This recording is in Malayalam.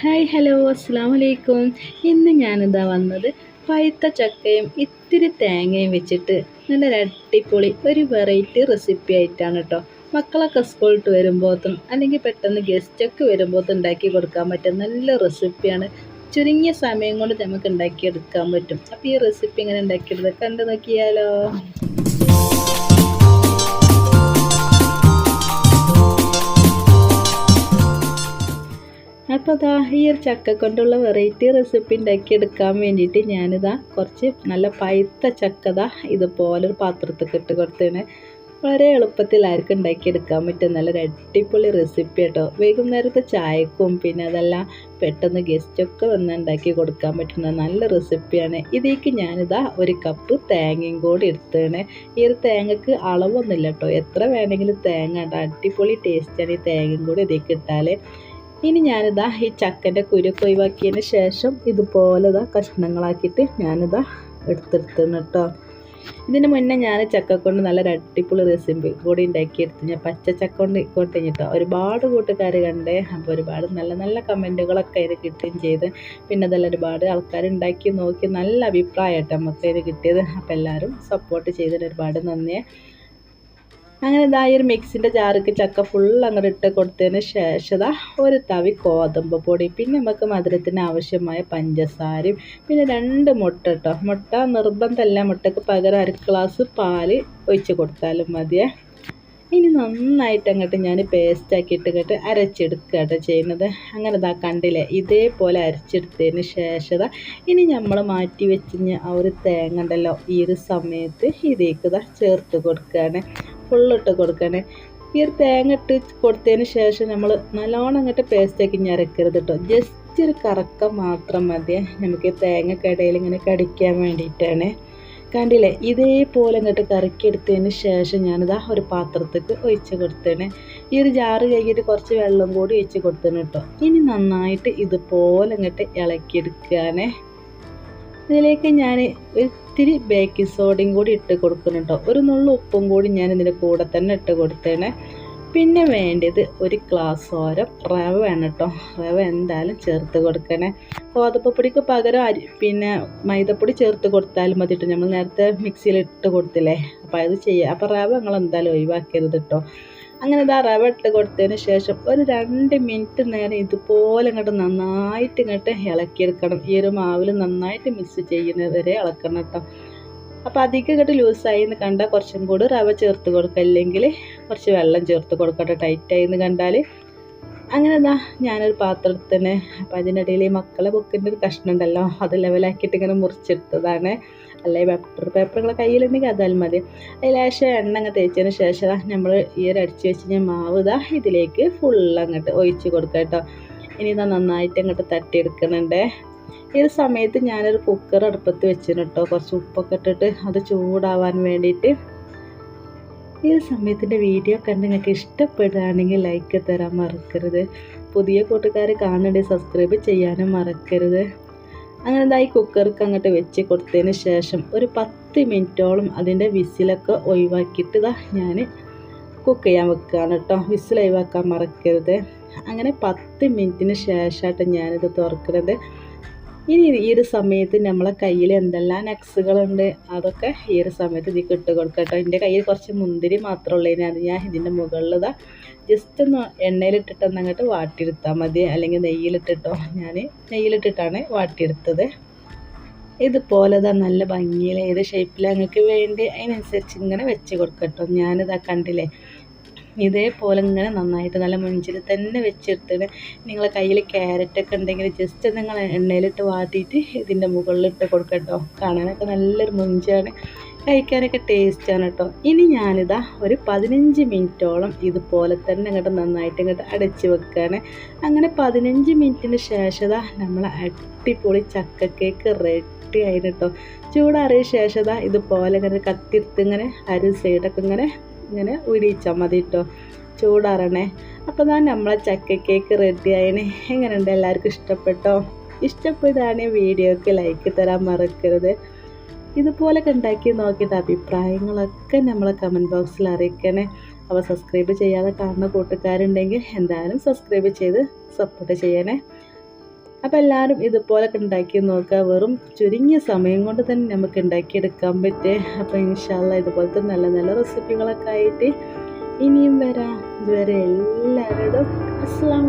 ഹായ് ഹലോ അസ്സാം വലൈക്കും ഇന്ന് ഞാനിതാ വന്നത് പഴുത്ത ചക്കയും ഇത്തിരി തേങ്ങയും വെച്ചിട്ട് നല്ല അടിപൊളി ഒരു വെറൈറ്റി റെസിപ്പി ആയിട്ടാണ് കേട്ടോ മക്കളൊക്കെ സ്കൂളിട്ട് വരുമ്പോഴത്തും അല്ലെങ്കിൽ പെട്ടെന്ന് ഗസ്റ്റൊക്കെ വരുമ്പോഴത്തും ഉണ്ടാക്കി കൊടുക്കാൻ പറ്റും നല്ല റെസിപ്പിയാണ് ചുരുങ്ങിയ സമയം കൊണ്ട് നമുക്ക് ഉണ്ടാക്കിയെടുക്കാൻ പറ്റും. അപ്പോൾ ഈ റെസിപ്പി ഇങ്ങനെ ഉണ്ടാക്കിയെടുത്ത് കണ്ടു നോക്കിയാലോ? അപ്പോൾ അതാ ഈ ഒരു ചക്ക കൊണ്ടുള്ള വെറൈറ്റി റെസിപ്പി ഉണ്ടാക്കിയെടുക്കാൻ വേണ്ടിയിട്ട് ഞാനിതാ കുറച്ച് നല്ല പഴുത്ത ഇതുപോലെ ഒരു പാത്രത്തിൽ ഇട്ട് കൊടുത്തേണ് വളരെ എളുപ്പത്തിൽ ആർക്കും ഉണ്ടാക്കിയെടുക്കാൻ പറ്റും. നല്ലൊരു അടിപൊളി റെസിപ്പി കേട്ടോ വൈകുന്നേരത്തെ ചായക്കും പിന്നെ അതെല്ലാം പെട്ടെന്ന് ഗസ്റ്റൊക്കെ വന്ന് ഉണ്ടാക്കി കൊടുക്കാൻ പറ്റുന്ന നല്ല റെസിപ്പിയാണ് ഇതിലേക്ക് ഞാനിതാ ഒരു കപ്പ് തേങ്ങയും കൂടി എടുത്തേണ് ഈ ഒരു തേങ്ങക്ക് അളവൊന്നുമില്ല കേട്ടോ. എത്ര വേണമെങ്കിലും തേങ്ങ കേട്ടോ അടിപൊളി ടേസ്റ്റാണ് ഈ തേങ്ങയും കൂടി ഇതിലേക്ക് ഇട്ടാൽ ഇനി ഞാനിതാ ഈ ചക്കന്റെ കുരുക്ക് ഒഴിവാക്കിയതിന് ശേഷം ഇതുപോലെ ഇതാ കഷ്ണങ്ങളാക്കിയിട്ട് ഞാനിതാ എടുത്തെടുത്തുന്നു കേട്ടോ. ഇതിന് മുന്നേ ഞാൻ ചക്ക കൊണ്ട് നല്ല അടിപൊളി റെസിപ്പി കൂടി ഉണ്ടാക്കിയെടുത്ത്. ഞാൻ പച്ച ചക്ക കൊണ്ട് കൊണ്ടിട്ടോ ഒരുപാട് കൂട്ടുകാർ കണ്ടേ. അപ്പോൾ ഒരുപാട് നല്ല നല്ല കമന്റുകളൊക്കെ അതിന് കിട്ടുകയും ചെയ്ത്. പിന്നെ അതെല്ലാം ഒരുപാട് ആൾക്കാർ ഉണ്ടാക്കി നോക്കി നല്ല അഭിപ്രായമായിട്ട് നമുക്ക് അതിന് കിട്ടിയത്. അപ്പോൾ എല്ലാവരും സപ്പോർട്ട് ചെയ്തതിന് ഒരുപാട് നന്ദിയേ അങ്ങനെ ഇതായി ഒരു മിക്സിന്റെ ജാറിക്ക് ചക്ക ഫുൾ അങ്ങോട്ട് ഇട്ട് കൊടുത്തതിന് ശേഷം ഒരു തവി ഗോതമ്പ് പൊടി പിന്നെ നമുക്ക് മധുരത്തിന് ആവശ്യമായ പഞ്ചസാരയും പിന്നെ രണ്ട് മുട്ട കേട്ടോ മുട്ട നിർബന്ധമല്ല മുട്ടയ്ക്ക് പകരം അര ഗ്ലാസ് പാൽ ഒഴിച്ച് കൊടുത്താലും മതിയേ. ഇനി നന്നായിട്ട് അങ്ങോട്ട് ഞാൻ പേസ്റ്റ് ആക്കിയിട്ട് കേട്ട് അരച്ചെടുക്കുക കേട്ടോ ചെയ്യുന്നത്. അങ്ങനെ ഇതാ കണ്ടില്ലേ ഇതേപോലെ അരച്ചെടുത്തതിന് ശേഷം ഇനി നമ്മൾ മാറ്റി വെച്ച് ആ ഒരു തേങ്ങ ഉണ്ടല്ലോ ഈ ഒരു സമയത്ത് ഇതേക്ക് ഇതാ ചേർത്ത് കൊടുക്കുകയാണ് ഫുള്ളിട്ട് കൊടുക്കണേ. ഈ ഒരു തേങ്ങ ഇട്ട് കൊടുത്തതിന് ശേഷം നമ്മൾ നല്ലോണം അങ്ങോട്ട് പേസ്റ്റാക്കി ഞരക്കരുത് കേട്ടോ ജസ്റ്റ് ഒരു കറക്കം മാത്രം മതി. നമുക്ക് തേങ്ങക്കടയിൽ ഇങ്ങനെ കടിക്കാൻ വേണ്ടിയിട്ടാണ്. കണ്ടില്ലേ? ഇതേപോലെ അങ്ങോട്ട് കറക്കിയെടുത്തതിന് ശേഷം ഞാനിതാ ഒരു പാത്രത്തേക്ക് ഒഴിച്ച് കൊടുത്തേനെ ഈ ഒരു ജാറ് കഴുകിയിട്ട് കുറച്ച് വെള്ളം കൂടി ഒഴിച്ച് കൊടുത്തേനെ കേട്ടോ ഇനി നന്നായിട്ട് ഇതുപോലെ അങ്ങോട്ട് ഇളക്കിയെടുക്കുകയാണേ ഇതിലേക്ക് ഞാൻ ഒത്തിരി ബേക്കിംഗ് സോഡയും കൂടി ഇട്ട് കൊടുക്കുന്നുണ്ടോ ഒരു നുള്ളു ഉപ്പും കൂടി ഞാൻ ഇതിന്റെ കൂടെ തന്നെ ഇട്ട് കൊടുത്തേനെ. പിന്നെ വേണ്ടത് ഒരു ഗ്ലാസ് ഓരം റവ വേണം കേട്ടോ റവ എന്തായാലും ചേർത്ത് കൊടുക്കണേ. ഗോതമ്പപ്പൊടിക്ക് പകരം അരി പിന്നെ മൈദപ്പൊടി ചേർത്ത് കൊടുത്താലും മതി കേട്ടോ നമ്മൾ നേരത്തെ മിക്സിയിൽ ഇട്ട് കൊടുത്തില്ലേ? അപ്പോൾ അത് ചെയ്യാം. അപ്പോൾ റവ നിങ്ങൾ എന്തായാലും ഒഴിവാക്കരുത് കേട്ടോ അങ്ങനെ ഇതാ റവ ഇട്ട് കൊടുത്തതിന് ശേഷം ഒരു രണ്ട് മിനിറ്റ് നേരം ഇതുപോലെ ഇങ്ങോട്ട് നന്നായിട്ട് ഇങ്ങോട്ട് ഇളക്കിയെടുക്കണം. ഈ ഒരു മാവിൽ നന്നായിട്ട് മിക്സ് ചെയ്യുന്നത് വരെ ഇളക്കണം കേട്ടോ അപ്പോൾ അധികം ഇങ്ങോട്ട് ലൂസായി എന്ന് കണ്ടാൽ കുറച്ചും കൂടി റവ ചേർത്ത് കൊടുക്കുക അല്ലെങ്കിൽ കുറച്ച് വെള്ളം ചേർത്ത് കൊടുക്കട്ടെ. ടൈറ്റായി എന്ന് കണ്ടാൽ അങ്ങനെ എന്താ ഞാനൊരു പാത്രത്തിന് അപ്പം അതിനിടയിൽ മക്കളെ ബുക്കിന്റെ ഒരു കഷ്ണം ഉണ്ടല്ലോ അത് ലെവലാക്കിയിട്ട് ഇങ്ങനെ മുറിച്ചെടുത്തതാണ്. അല്ലെ ബട്ടർ പേപ്പറുകൾ കയ്യിലുണ്ടെങ്കിൽ അതായാലും മതി. അതിൽ ലേശം എണ്ണ അങ്ങ് തേച്ചതിന് ശേഷം നമ്മൾ ഈ ഒരു അടിച്ച് വെച്ച് മാവ് ഇതാ ഇതിലേക്ക് ഫുൾ അങ്ങോട്ട് ഒഴിച്ച് കൊടുക്കുക കേട്ടോ ഇനി ഇതാ നന്നായിട്ട് അങ്ങോട്ട് തട്ടിയെടുക്കുന്നുണ്ടേ ഈ ഒരു സമയത്ത് ഞാനൊരു കുക്കർ അടുപ്പത്ത് വെച്ചിന് കേട്ടോ കുറച്ച് ഉപ്പൊക്കെ ഇട്ടിട്ട് അത് ചൂടാവാൻ വേണ്ടിയിട്ട്. ഈ സമയത്തിന്റെ വീഡിയോ കണ്ട് നിങ്ങൾക്ക് ഇഷ്ടപ്പെടുകയാണെങ്കിൽ ലൈക്ക് തരാൻ മറക്കരുത്. പുതിയ കൂട്ടുകാർ കാണണ്ടേ സബ്സ്ക്രൈബ് ചെയ്യാനും മറക്കരുത്. അങ്ങനെ ഇതായി കുക്കർക്ക് അങ്ങോട്ട് വെച്ച് കൊടുത്തതിന് ശേഷം ഒരു പത്ത് മിനിറ്റോളം അതിന്റെ വിസിലൊക്കെ ഒഴിവാക്കിയിട്ട് ഇതാ ഞാൻ കുക്ക് ചെയ്യാൻ വെക്കുകയാണ് കേട്ടോ. വിസിൽ ഒഴിവാക്കാൻ മറക്കരുത്. അങ്ങനെ പത്ത് മിനിറ്റിന് ശേഷമായിട്ട് ഞാനിത് തുറക്കുന്നത് ഇനി ഈ ഒരു സമയത്ത് നമ്മളെ കയ്യിൽ എന്തെല്ലാം നെക്സുകളുണ്ട് അതൊക്കെ ഈ ഒരു സമയത്ത് ഇതിൽ ഇട്ട് കൊടുക്കട്ടോ എന്റെ കയ്യിൽ കുറച്ച് മുന്തിരി മാത്രമേ ഉള്ളൂ. അത് ഞാൻ ഇതിന്റെ മുകളിൽ ജസ്റ്റ് ഒന്ന് എണ്ണയിലിട്ടിട്ട് അങ്ങോട്ട് വാട്ടിയെടുത്താൽ മതി. അല്ലെങ്കിൽ നെയ്യിലിട്ടിട്ടോ ഞാൻ നെയ്യിലിട്ടിട്ടാണ് വാട്ടിയെടുത്തത്. ഇതുപോലെ ഇതാ നല്ല ഭംഗിയിൽ ഏത് ഷേപ്പിലങ്ങൾക്ക് വേണ്ടി അതിനനുസരിച്ച് ഇങ്ങനെ വെച്ച് കൊടുക്കട്ടോ ഞാനിതാ കണ്ടില്ലേ ഇതേപോലെ ഇങ്ങനെ നന്നായിട്ട് നല്ല മുഞ്ചിൽ തന്നെ വെച്ചെടുത്തിട്ട് നിങ്ങളെ കയ്യിൽ ക്യാരറ്റൊക്കെ ഉണ്ടെങ്കിൽ ജസ്റ്റ് നിങ്ങൾ എണ്ണയിലിട്ട് വാട്ടിയിട്ട് ഇതിന്റെ മുകളിലിട്ട് കൊടുക്കട്ടോ കാണാനൊക്കെ നല്ലൊരു മുഞ്ചാണ് കഴിക്കാനൊക്കെ ടേസ്റ്റാണ് കേട്ടോ ഇനി ഞാനിതാ ഒരു പതിനഞ്ച് മിനിറ്റോളം ഇതുപോലെ തന്നെ ഇങ്ങോട്ട് നന്നായിട്ട് ഇങ്ങോട്ട് അടച്ച് വെക്കുകയാണ് അങ്ങനെ പതിനഞ്ച് മിനിറ്റിന് ശേഷം നമ്മൾ അടിപൊളി ചക്ക കേക്ക് റെഡി ആയിട്ട് കേട്ടോ ചൂടാറിയ ശേഷം ഇതുപോലെ ഇങ്ങനെ കത്തിരുത്ത് ഇങ്ങനെ അരി സൈഡൊക്കെ ഇങ്ങനെ ഇങ്ങനെ ഉടിയിച്ചാൽ മതി കേട്ടോ ചൂടാറണേ. അപ്പോൾ ഞാൻ നമ്മളെ ചക്ക കേക്ക് റെഡി ആയണേ എങ്ങനെയുണ്ട്? എല്ലാവർക്കും ഇഷ്ടപ്പെട്ടോ? ഇഷ്ടപ്പെടുകയാണെങ്കിൽ വീഡിയോക്ക് ലൈക്ക് തരാൻ മറക്കരുത്. ഇതുപോലൊക്കെ ഉണ്ടാക്കി നോക്കിയിട്ട് അഭിപ്രായങ്ങളൊക്കെ നമ്മളെ കമന്റ് ബോക്സിൽ അറിയിക്കണേ. അപ്പോൾ സബ്സ്ക്രൈബ് ചെയ്യാതെ കാണുന്ന കൂട്ടുകാരുണ്ടെങ്കിൽ എന്തായാലും സബ്സ്ക്രൈബ് ചെയ്ത് സപ്പോർട്ട് ചെയ്യണേ. അപ്പോൾ എല്ലാവരും ഇതുപോലൊക്കെ ഉണ്ടാക്കി നോക്കുക. വെറും ചുരുങ്ങിയ സമയം കൊണ്ട് തന്നെ നമുക്ക് ഉണ്ടാക്കിയെടുക്കാൻ പറ്റേ. അപ്പോൾ ഇൻഷാല്ല ഇതുപോലത്തെ നല്ല നല്ല റെസിപ്പികളൊക്കെ ആയിട്ട് ഇനിയും വരാം. ഇതുവരെ എല്ലാവരോടും അസ്സാം